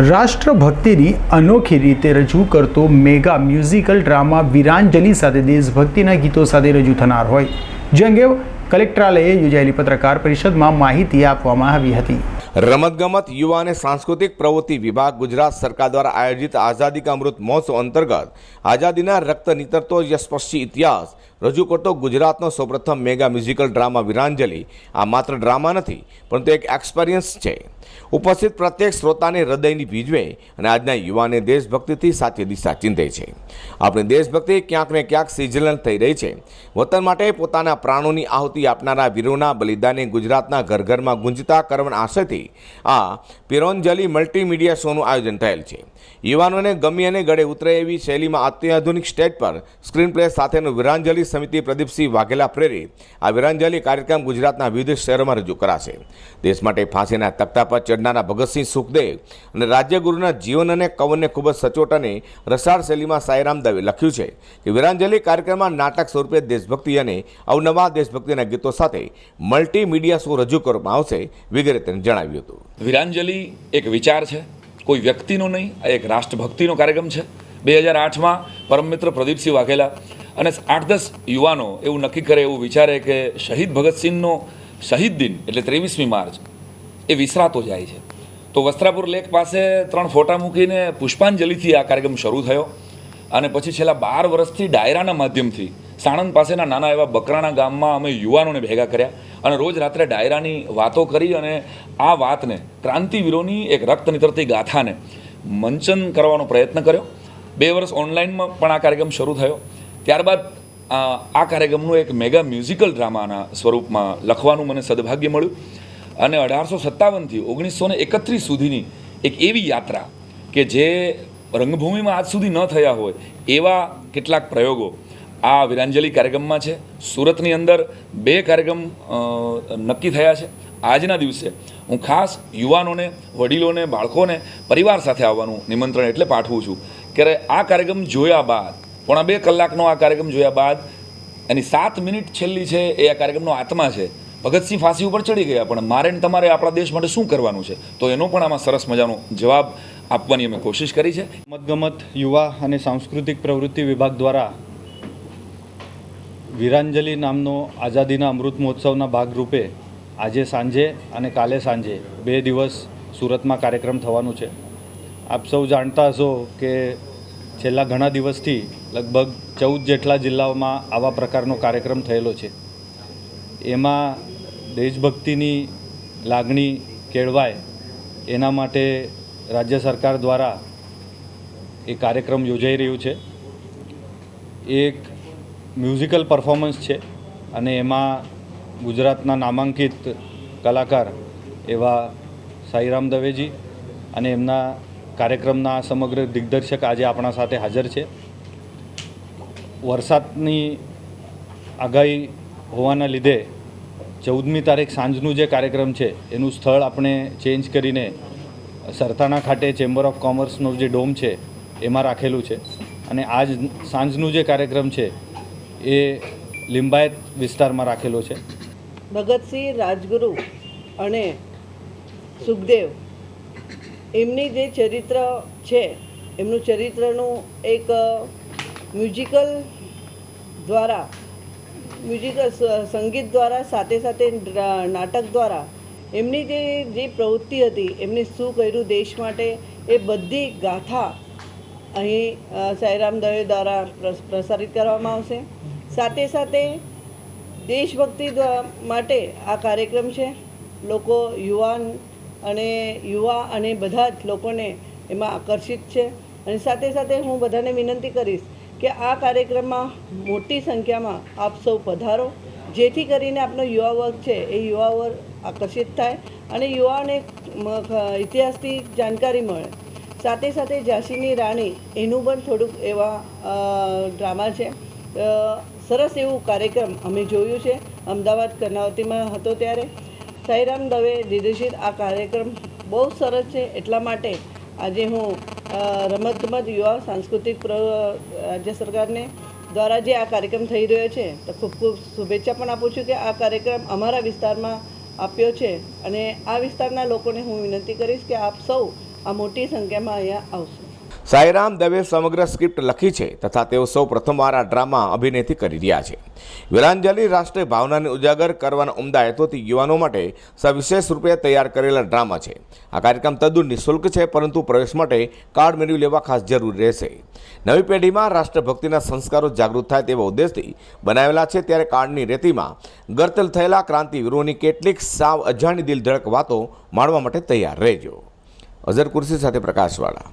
રાષ્ટ્રભક્તિની અનોખી રીતે રજૂ કરતો મેગા મ્યુઝિકલ ડ્રામા વીરાંજલિ સાથે દેશભક્તિના ગીતો સાથે રજૂ થનાર હોય. જે અંગે કલેક્ટરાલયે યોજાયેલી પત્રકાર પરિષદમાં માહિતી આપવામાં આવી હતી. રમતગમત, યુવા અને સાંસ્કૃતિક પ્રવૃત્તિ વિભાગ ગુજરાત સરકાર દ્વારા આયોજિત આઝાદી કા અમૃત મહોત્સવ અંતર્ગત આઝાદીના રક્ત નીતરતો યશસ્પર્શી ઇતિહાસ રજૂ કરતો ગુજરાતનો સૌપ્રથમ મેગા મ્યુઝિકલ ડ્રામા વિરાંજલિ. આ માત્ર ડ્રામા નથી, પરંતુ એક એક્સપિરિયન્સ છે. ઉપસ્થિત પ્રત્યેક શ્રોતાને હૃદયની ભીજવે અને આજના યુવાને દેશભક્તિથી સાચી દિશા ચિંતે છે. આપણી દેશભક્તિ ક્યાંક ને ક્યાંક સિઝલન થઈ રહી છે. વતન માટે પોતાના પ્રાણોની આહુતિ આપનારા વીરોના બલિદાને ગુજરાતના ઘર ઘરમાં ગુંજતા કરવન આશયથી આ પિરોંજલી મલ્ટીમીડિયા શોનું આયોજન થયેલ છે. યુવાનોને ગમી અને ગળે ઉતરે એવી શૈલીમાં અત્યાધુનિક સ્ટેજ પર સ્ક્રીન પ્લે સાથેનું વિરાંજલિ સમિતિ પ્રદીપસિંહ વાઘેલા પ્રેરિત આ વિરાંજલિ કાર્યક્રમ ગુજરાતના વિવિધ શહેરોમાં રજૂ કરાશે. દેશ માટે ફાંસીના તખ્તા પર ચડનારા ભગતસિંહ સુખદેવ અને રાજ્યગુરુના જીવન અને કવનને ખૂબ જ સચોટ અને રસાળ શૈલીમાં સાંઈરામ દવે લખ્યું છે કે વિરાંજલિ કાર્યક્રમમાં નાટક સ્વરૂપે દેશભક્તિ અને અવનવા દેશભક્તિના ગીતો સાથે મલ્ટીમીડિયા શો રજૂ કરવામાં આવશે, વગેરે તેને જણાવ્યું. હતું. વિરાંજલિ એક વિચાર છે. કોઈ વ્યક્તિનો નહીં, આ એક રાષ્ટ્રભક્તિનો કાર્યક્રમ છે. બે હજાર આઠમાં પરમ મિત્ર પ્રદીપસિંહ વાઘેલા અને આઠ દસ યુવાનો એવું નક્કી કરે, એવું વિચારે કે શહીદ ભગતસિંહનો શહીદ દિન એટલે ત્રેવીસમી માર્ચ એ વિસરાતો જાય છે. તો વસ્ત્રાપુર લેક પાસે ત્રણ ફોટા મૂકીને પુષ્પાંજલિથી આ કાર્યક્રમ શરૂ થયો અને પછી છેલ્લા બાર વર્ષથી ડાયરાના માધ્યમથી સાણંદ પાસેના નાના એવા બકરાણા ગામમાં અમે યુવાનોને ભેગા કર્યા. અને રોજ રાત્રે ડાયરાની વાતો કરી અને આ વાતને ક્રાંતિવીરોની એક રક્ત નિતરતી ગાથાને મંચન કરવાનો પ્રયત્ન કર્યો. બે વર્ષ ઓનલાઈનમાં પણ આ કાર્યક્રમ શરૂ થયો. ત્યારબાદ આ કાર્યક્રમનું એક મેગા મ્યુઝિકલ ડ્રામાના સ્વરૂપમાં લખવાનું મને સદભાગ્ય મળ્યું. અને અઢારસો સત્તાવનથી ઓગણીસો ને એકત્રીસ સુધીની એક એવી યાત્રા કે જે રંગભૂમિમાં આજ સુધી ન થયા હોય એવા કેટલાક પ્રયોગો આ વિરાંજલિ કાર્યક્રમમાં છે. સુરતની અંદર બે કાર્યક્રમ નક્કી થયા છે. આજના દિવસે હું ખાસ યુવાનોને, વડીલોને, બાળકોને, પરિવાર સાથે આવવાનું નિમંત્રણ એટલે પાઠવું છું કે આ કાર્યક્રમ જોયા બાદ, પોણા બે કલાકનો આ કાર્યક્રમ જોયા બાદ, એની સાત મિનિટ છેલ્લી છે એ આ કાર્યક્રમનો આત્મા છે. ભગતસિંહ ફાંસી ઉપર ચડી ગયા, પણ મારે ને તમારે આપણા દેશ માટે શું કરવાનું છે? તો એનો પણ આમાં સરસ મજાનો જવાબ આપવાની અમે કોશિશ કરી છે. મતગમત યુવા અને સાંસ્કૃતિક પ્રવૃત્તિ વિભાગ દ્વારા વીરાંજલિ નામનો આઝાદીના અમૃત મહોત્સવના ભાગરૂપે આજે સાંજે અને કાલે સાંજે બે દિવસ સુરતમાં કાર્યક્રમ થવાનું છે. આપ સૌ જાણતા હશો કે છેલ્લા ઘણા દિવસથી લગભગ ચૌદ જેટલા જિલ્લાઓમાં આવા પ્રકારનો કાર્યક્રમ થયેલો છે. એમાં દેશભક્તિની લાગણી કેળવાય એના માટે રાજ્ય સરકાર દ્વારા એ કાર્યક્રમ યોજાઈ રહ્યું છે. એક મ્યુઝિકલ પરફોર્મન્સ છે અને એમાં ગુજરાતના નામાંકિત કલાકાર એવા સાઈરામ દવેજી અને એમના કાર્યક્રમના સમગ્ર દિગ્દર્શક આજે આપણા સાથે હાજર છે. વરસાદની આગાહી હોવાના લીધે ચૌદમી તારીખ સાંજનું જે કાર્યક્રમ છે, એનું સ્થળ આપણે ચેન્જ કરીને સરથાણા ખાતે ચેમ્બર ઓફ કોમર્સનો જે ડોમ છે, એમાં રાખેલું છે. અને આજ સાંજનું જે કાર્યક્રમ છે એ લિંબાયત વિસ્તારમાં રાખેલો છે. ભગતસિંહ રાજગુરુ અને સુખદેવ એમની જે ચરિત્ર છે, એમનું ચરિત્રનું એક મ્યુઝિકલ દ્વારા મ્યુઝિકલ સંગીત દ્વારા, સાથે સાથે નાટક દ્વારા એમની જે જે પ્રવૃત્તિ હતી, એમને શું કર્યું દેશ માટે, એ બધી ગાથા અહીં સાંઈરામ દવે દ્વારા પ્રસ- પ્રસારિત કરવામાં આવશે. સાથે સાથે દેશભક્તિ માટે આ કાર્યક્રમ છે. લોકો, યુવાન અને યુવા અને બધા જ લોકોને એમાં આકર્ષિત છે. અને સાથે સાથે હું બધાને વિનંતી કરીશ કે આ કાર્યક્રમમાં મોટી સંખ્યામાં આપ સૌ પધારો. જેથી કરીને આપનો યુવા વર્ગ છે એ યુવા વર્ગ આકર્ષિત થાય અને યુવાને ઇતિહાસથી જાણકારી મળે. સાથે સાથે ઝાંસીની રાણી એનું પણ થોડુંક એવા ડ્રામા છે. સરસ એવું કાર્યક્રમ અમે જોયું છે. અમદાવાદ કર્ણાવતીમાં હતો ત્યારે. સાઈરામ દવે દિગ્દર્શિત આ કાર્યક્રમ બહુ સરસ છે. એટલા માટે આજે હું રમતગમત યુવા સાંસ્કૃતિક રાજ્ય સરકારને દ્વારા જે આ કાર્યક્રમ થઈ રહ્યો છે, તો ખૂબ ખૂબ શુભેચ્છા પણ આપું છું કે આ કાર્યક્રમ અમારા વિસ્તારમાં આપ્યો છે. અને આ વિસ્તારના લોકોને હું વિનંતી કરીશ કે આપ સૌ આ મોટી સંખ્યામાં અહીંયા આવશે. સાઈરામ દવે સમગ્ર સ્ક્રિપ્ટ લખી છે તથા તેઓ સૌ પ્રથમવાર આ ડ્રામા અભિનેતી કરી રહ્યા છે. વિરાંજલી રાષ્ટ્રીય ભાવનાને ઉજાગર કરવાના ઉમદા હેતુથી યુવાનો માટે સવિશેષ રૂપે તૈયાર કરેલા ડ્રામા છે. આ કાર્યક્રમ તદ્દન નિઃશુલ્ક છે, પરંતુ પ્રવેશ માટે કાર્ડ મેળવી લેવા ખાસ જરૂર રહેશે. નવી પેઢીમાં રાષ્ટ્રભક્તિના સંસ્કારો જાગૃત થાય તેવા ઉદ્દેશથી બનાવેલા છે, ત્યારે કાર્ડની રેતીમાં ગરતલ થયેલા ક્રાંતિવીરોની કેટલીક સાવ અજાણી દિલધડક વાતો માણવા માટે તૈયાર રહેજો. અઝર કુર્સી સાથે પ્રકાશવાળા.